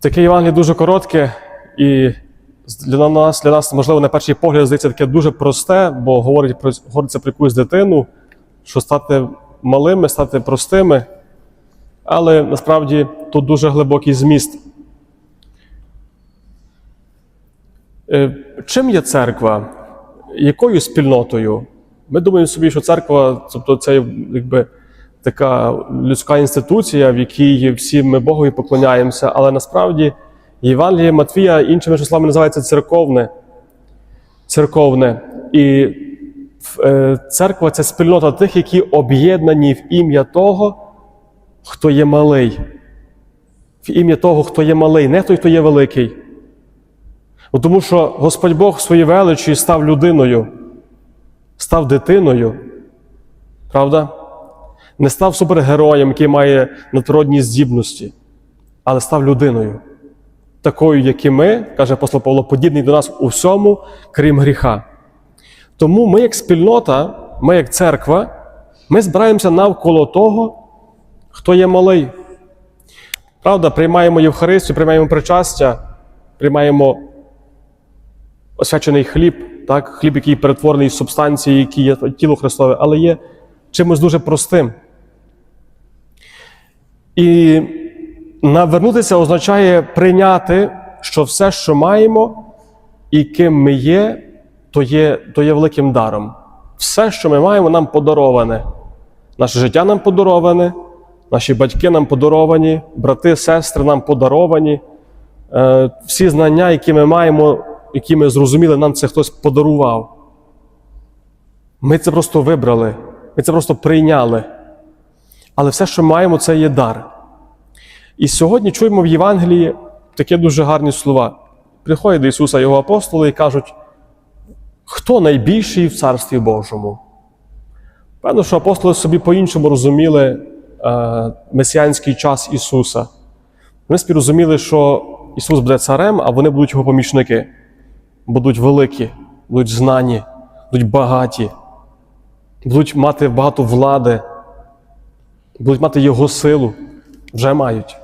Таке Євангеліє дуже коротке, і для нас, для нас, можливо, на перший погляд здається таке дуже просте, бо говорить про говориться про якусь дитину, що стати малими, стати простими. Але насправді тут дуже глибокий зміст. Е, Чим є церква? Якою спільнотою? Ми думаємо собі, що церква, тобто це якби така людська інституція, в якій всі ми Богові поклоняємося, але насправді Євангеліє Матвія іншими числами називається церковне. Церковне. І е, церква це спільнота тих, які об'єднані в ім'я того, хто є малий. В ім'я того, хто є малий, не той, хто є великий. Тому що Господь Бог в своїй величі став людиною, став дитиною. Правда? Не став супергероєм, який має надприродні здібності, але став людиною. Такою, як і ми, каже апостол Павло, подібний до нас у всьому, крім гріха. Тому ми, як спільнота, ми, як церква, ми збираємося навколо того, хто є малий. Правда, приймаємо Євхаристію, приймаємо причастя, приймаємо освячений хліб, так? хліб, який перетворений в субстанції, які є тіло Христове, але є чимось дуже простим. І навернутися означає прийняти, що все, що маємо, і ким ми є, то є, то є великим даром. Все, що ми маємо, нам подароване. Наше життя нам подароване, наші батьки нам подаровані, брати, сестри нам подаровані. Е, Всі знання, які ми маємо, які ми зрозуміли, нам це хтось подарував. Ми це просто вибрали, ми це просто прийняли. Але все, що маємо, це є дар. І сьогодні чуємо в Євангелії такі дуже гарні слова. Приходять до Ісуса Його апостоли і кажуть, хто найбільший в Царстві Божому? Певно, що апостоли собі по-іншому розуміли е, месіанський час Ісуса. Вони розуміли, що Ісус буде царем, а вони будуть його помічники, будуть великі, будуть знані, будуть багаті, будуть мати багато влади, будуть мати Його силу, вже мають,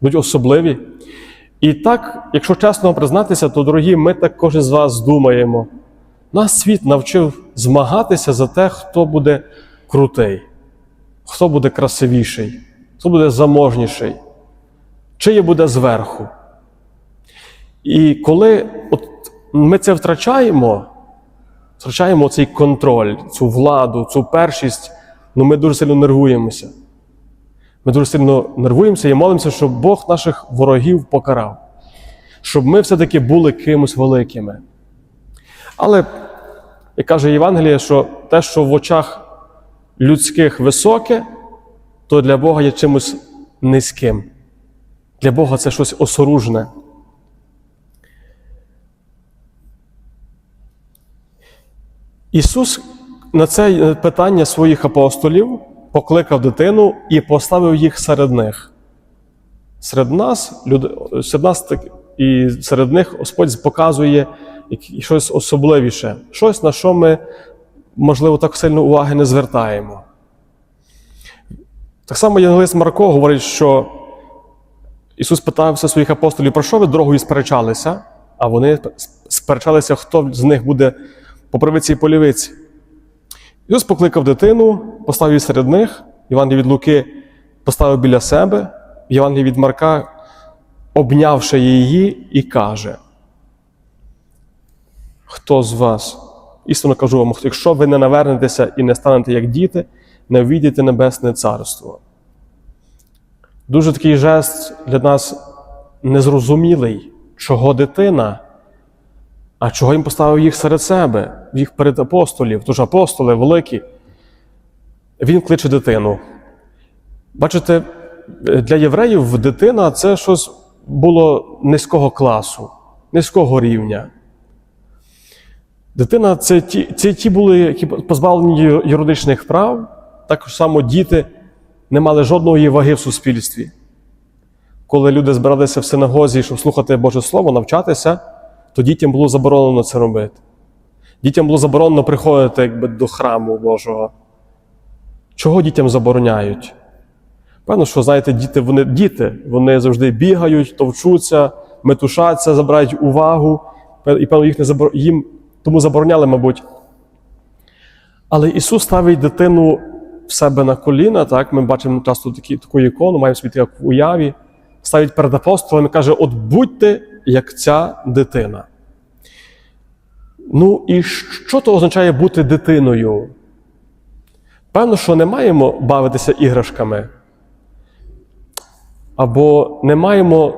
будуть особливі. І так, якщо чесно признатися, то, дорогі, ми так кожен з вас думаємо. Нас світ навчив змагатися за те, хто буде крутий, хто буде красивіший, хто буде заможніший, чиє буде зверху. І коли от ми це втрачаємо, втрачаємо цей контроль, цю владу, цю першість, ну ми дуже сильно нервуємося. Ми дуже сильно нервуємося і молимося, щоб Бог наших ворогів покарав, щоб ми все-таки були кимось великими. Але, як каже Євангеліє, що те, що в очах людських високе, то для Бога є чимось низьким. Для Бога це щось осоружне. Ісус на це питання своїх апостолів покликав дитину і поставив їх серед них. Серед нас, люди, серед нас так, і серед них Господь показує щось особливіше, щось, на що ми, можливо, так сильно уваги не звертаємо. Так само Євангелист Марко говорить, що Ісус питався своїх апостолів, про що ви дорогою сперечалися, а вони сперечалися, хто з них буде по правиці і по лівиці. Ісус покликав дитину, поставив серед них, Євангелій від Луки поставив біля себе, Євангелій від Марка, обнявши її, і каже: Хто з вас? Істинно кажу вам, якщо ви не навернетеся і не станете як діти, не війдете Небесне Царство. Дуже такий жест для нас незрозумілий, чого дитина, а чого їм поставив їх серед себе, їх перед апостолів, тож апостоли великі. Він кличе дитину. Бачите, для євреїв дитина це щось було низького класу, низького рівня. Дитина це ті, це ті були, які позбавлені юридичних прав, так само діти не мали жодної ваги в суспільстві. Коли люди збиралися в синагозі, щоб слухати Боже Слово, навчатися, то дітям було заборонено це робити. Дітям було заборонено приходити якби, до храму Божого. Чого дітям забороняють? Певно, що знаєте, діти вони діти, вони завжди бігають, товчуться, метушаться, забирають увагу, і певно, їх не забор... їм тому забороняли, мабуть. Але Ісус ставить дитину в себе на коліна, так? ми бачимо часто такі, таку ікону, маємо собі як в уяві, ставить перед апостолами і каже: От будьте як ця дитина. Ну і що то означає бути дитиною? Певно, що не маємо бавитися іграшками, або не маємо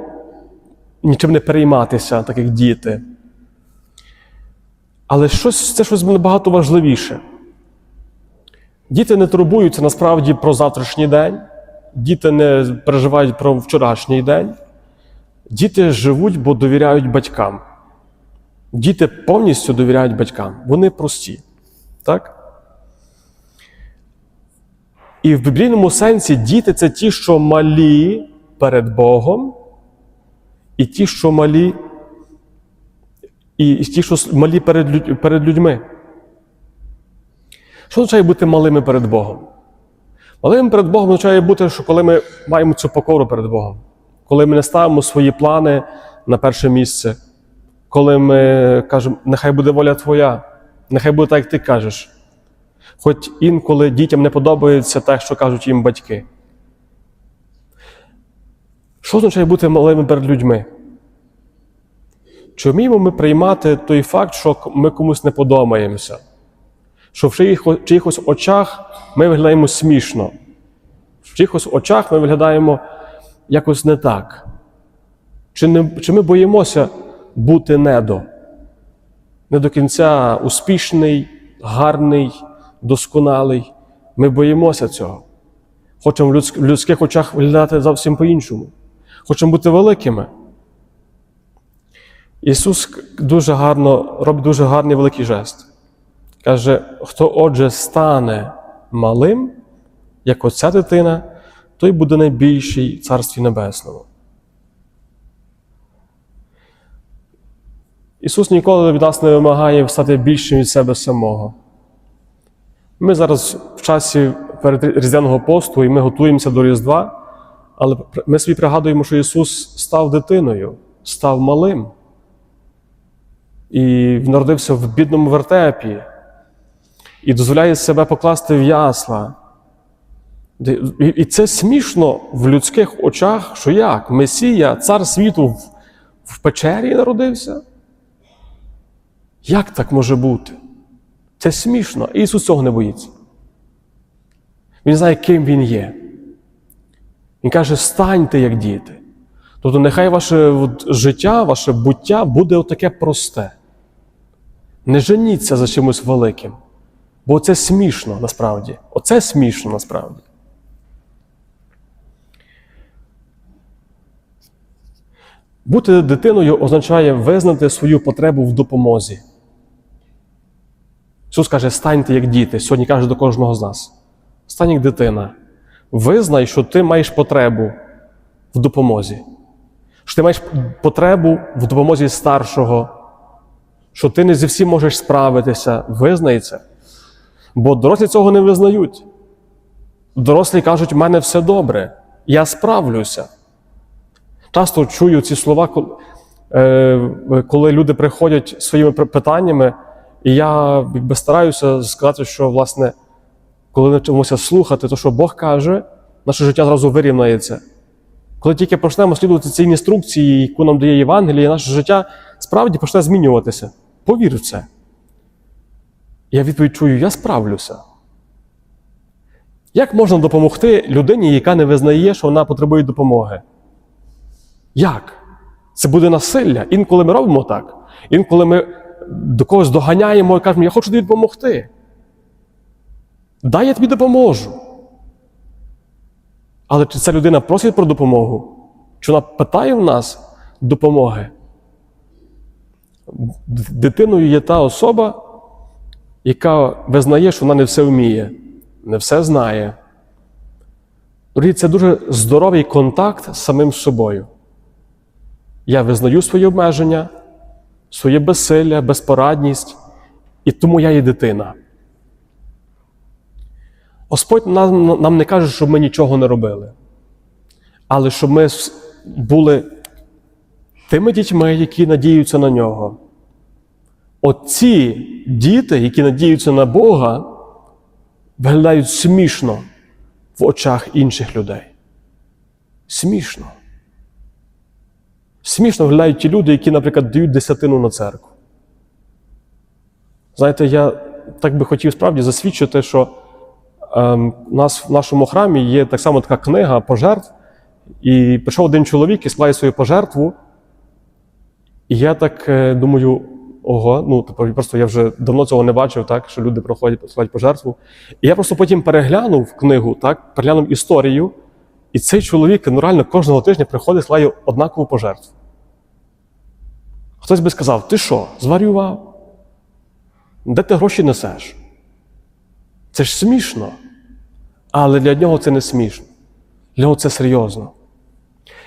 нічим не перейматися, так як діти. Але щось, це щось набагато важливіше. Діти не турбуються насправді про завтрашній день, діти не переживають про вчорашній день. Діти живуть, бо довіряють батькам. Діти повністю довіряють батькам. Вони прості. Так? І в біблійному сенсі діти це ті, що малі перед Богом, і ті, що малі, і ті, що малі перед, перед людьми. Що означає бути малими перед Богом? Малими перед Богом означає бути, що коли ми маємо цю покору перед Богом, коли ми не ставимо свої плани на перше місце, коли ми кажемо, нехай буде воля Твоя, нехай буде так, як ти кажеш. Хоч інколи дітям не подобається те, що кажуть їм батьки. Що означає бути малими перед людьми? Чи вміємо ми приймати той факт, що ми комусь не подобаємося? Що в чиїхось, очах ми виглядаємо смішно, в чиїхось очах ми виглядаємо якось не так? Чи, не, чи ми боїмося бути недо? Не до кінця успішний, гарний, досконалий. Ми боїмося цього. Хочемо в людськ- в людських очах виглядати зовсім по-іншому. Хочемо бути великими. Ісус дуже гарно робить дуже гарний великий жест. Каже: хто отже стане малим, як оця дитина, той буде найбільший в Царстві Небесному. Ісус ніколи від нас не вимагає стати більшим від себе самого. Ми зараз в часі перед Різдвяного посту і ми готуємося до Різдва, але ми собі пригадуємо, що Ісус став дитиною, став малим. І народився в бідному вертепі і дозволяє себе покласти в ясла. І це смішно в людських очах, що як? Месія, цар світу в печері народився? Як так може бути? Це смішно. Ісус цього не боїться. Він знає, ким Він є. Він каже: станьте як діти. Тобто, нехай ваше життя, ваше буття буде отаке просте. Не женіться за чимось великим. Бо це смішно насправді. Оце смішно насправді. Бути дитиною означає визнати свою потребу в допомозі. Ісус каже, станьте як діти. Сьогодні каже до кожного з нас. Стань як дитина. Визнай, що ти маєш потребу в допомозі. Що ти маєш потребу в допомозі старшого, що ти не зі всім можеш справитися. Визнай це. Бо дорослі цього не визнають. Дорослі кажуть, в мене все добре, я справлюся. Часто чую ці слова, е, коли люди приходять своїми питаннями, і я якби стараюся сказати, що власне, коли навчимося слухати, то що Бог каже, наше життя зразу вирівнається. Коли тільки почнемо слідувати цій інструкції, яку нам дає Євангеліє, наше життя справді почне змінюватися. Повір в це. Я відповідь чую, я справлюся. Як можна допомогти людині, яка не визнає, що вона потребує допомоги? Як? Це буде насилля. Інколи ми робимо так. Інколи ми до когось доганяємо і кажемо, я хочу тобі допомогти. Дай я тобі допоможу. Але чи ця людина просить про допомогу? Чи вона питає в нас допомоги? Дитиною є та особа, яка визнає, що вона не все вміє, не все знає. Це дуже здоровий контакт з самим собою. Я визнаю свої обмеження, своє безсилля, безпорадність, і тому я є дитина. Господь нам, нам не каже, щоб ми нічого не робили. але щоб ми були тими дітьми, які надіються на нього. Оці діти, які надіються на Бога, виглядають смішно в очах інших людей. Смішно. Смішно виглядають ті люди, які, наприклад, дають десятину на церкву. Знаєте, я так би хотів справді засвідчити, що ем, у нас в нашому храмі є так само така книга пожертв, і прийшов один чоловік і склає свою пожертву. І я так е, думаю, ого, ну тепер просто я вже давно цього не бачив, так, що люди проходять складають пожертву. І я просто потім переглянув книгу, так, переглянув історію, і цей чоловік ну, реально кожного тижня приходить, складає однакову пожертву. Хтось би сказав: ти що, зварював? Де ти гроші несеш? Це ж смішно. Але для нього це не смішно. Для нього це серйозно.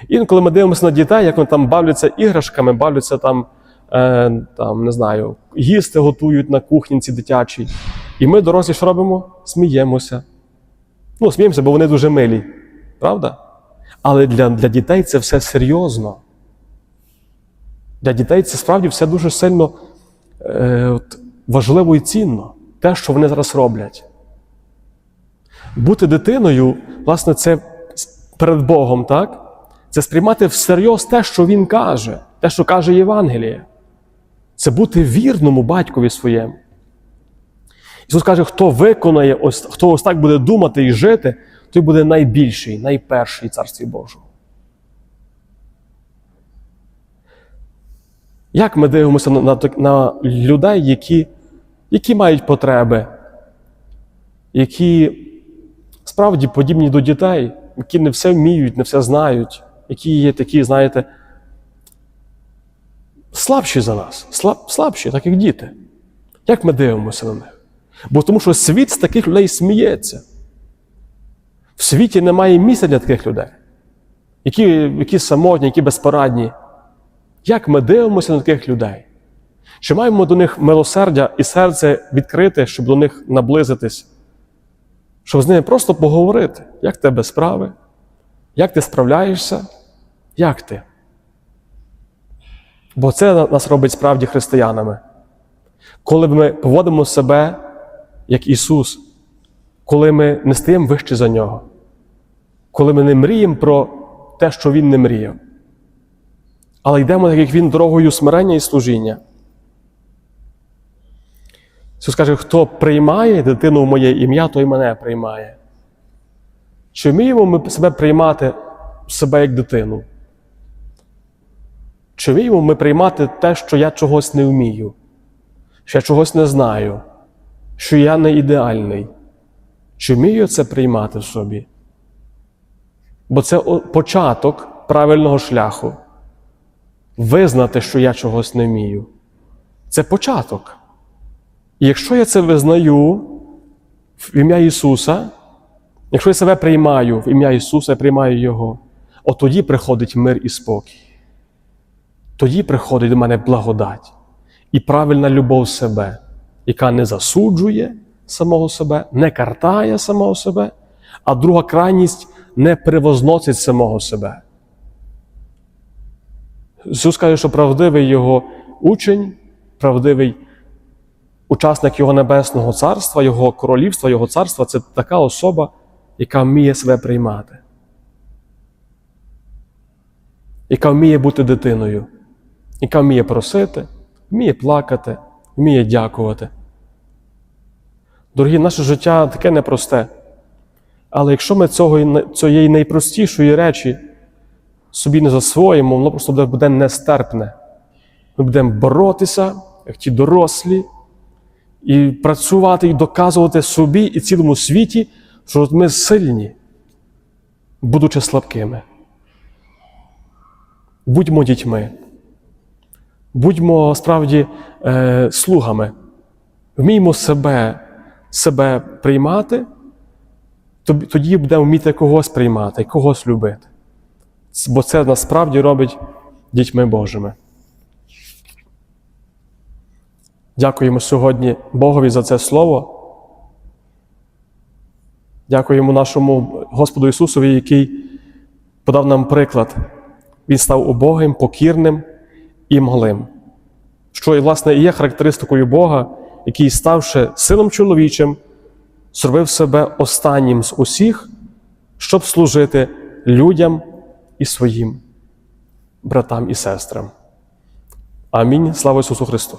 Інколи ми дивимося на дітей, як вони там бавляться іграшками, бавляться там, е, там, не знаю, їсти готують на кухнінці дитячій. І ми, дорослі, що робимо? Сміємося. Ну, сміємося, бо вони дуже милі. Правда? Але для, для дітей це все серйозно. Для дітей це справді все дуже сильно е, от, важливо і цінно, те, що вони зараз роблять. Бути дитиною, власне, це перед Богом, так? Це сприймати всерйоз те, що Він каже, те, що каже Євангеліє. Це бути вірному батькові своєму. Ісус каже, хто виконає, хто ось так буде думати і жити, той буде найбільший, найперший Царстві Божому. Як ми дивимося на, на, на людей, які, які мають потреби, які справді подібні до дітей, які не все вміють, не все знають, які є такі, знаєте, слабші за нас, слаб, слабші, так як діти. Як ми дивимося на них? Бо тому що світ з таких людей сміється. В світі немає місця для таких людей, які, які самотні, які безпорадні. Як ми дивимося на таких людей? Чи маємо до них милосердя і серце відкрите, щоб до них наблизитись, щоб з ними просто поговорити, як тебе справи, як ти справляєшся, як ти? Бо це нас робить справді християнами. Коли ми поводимо себе як Ісус, коли ми не стаємо вище за Нього, коли ми не мріємо про те, що Він не мріяв, але йдемо, так як Він, дорогою смирення і служіння. Ісус каже, хто приймає дитину в моє ім'я, той мене приймає. Чи вміємо ми себе приймати себе як дитину? Чи вміємо ми приймати те, що я чогось не вмію, що я чогось не знаю, що я не ідеальний? Чи вмію це приймати в собі? Бо це початок правильного шляху. Визнати, що я чогось не вмію. Це початок. І якщо я це визнаю в ім'я Ісуса, якщо я себе приймаю в ім'я Ісуса, я приймаю Його, от тоді приходить мир і спокій. Тоді приходить до мене благодать і правильна любов себе, яка не засуджує самого себе, не картає самого себе, а друга крайність не превозносить самого себе. Ісус каже, що правдивий Його учень, правдивий учасник Його Небесного Царства, Його королівства, Його царства це така особа, яка вміє себе приймати, яка вміє бути дитиною, яка вміє просити, вміє плакати, вміє дякувати. Дорогі, наше життя таке непросте. Але якщо ми цього, цієї найпростішої речі собі не засвоїмо, воно просто буде- нестерпне. Ми будемо боротися, як ті дорослі, і працювати, і доказувати собі і цілому світі, що ми сильні, будучи слабкими. Будьмо дітьми, будьмо справді е, слугами, вміймо себе, себе приймати, тоді будемо вміти когось приймати, когось любити. Бо це насправді робить дітьми Божими. Дякуємо сьогодні Богові за це слово. Дякуємо нашому Господу Ісусові, який подав нам приклад. Він став убогим, покірним і малим. Що, власне, і є характеристикою Бога, який, ставши сином чоловічим, зробив себе останнім з усіх, щоб служити людям і своїм братам і сестрам. Амінь. Слава Ісусу Христу!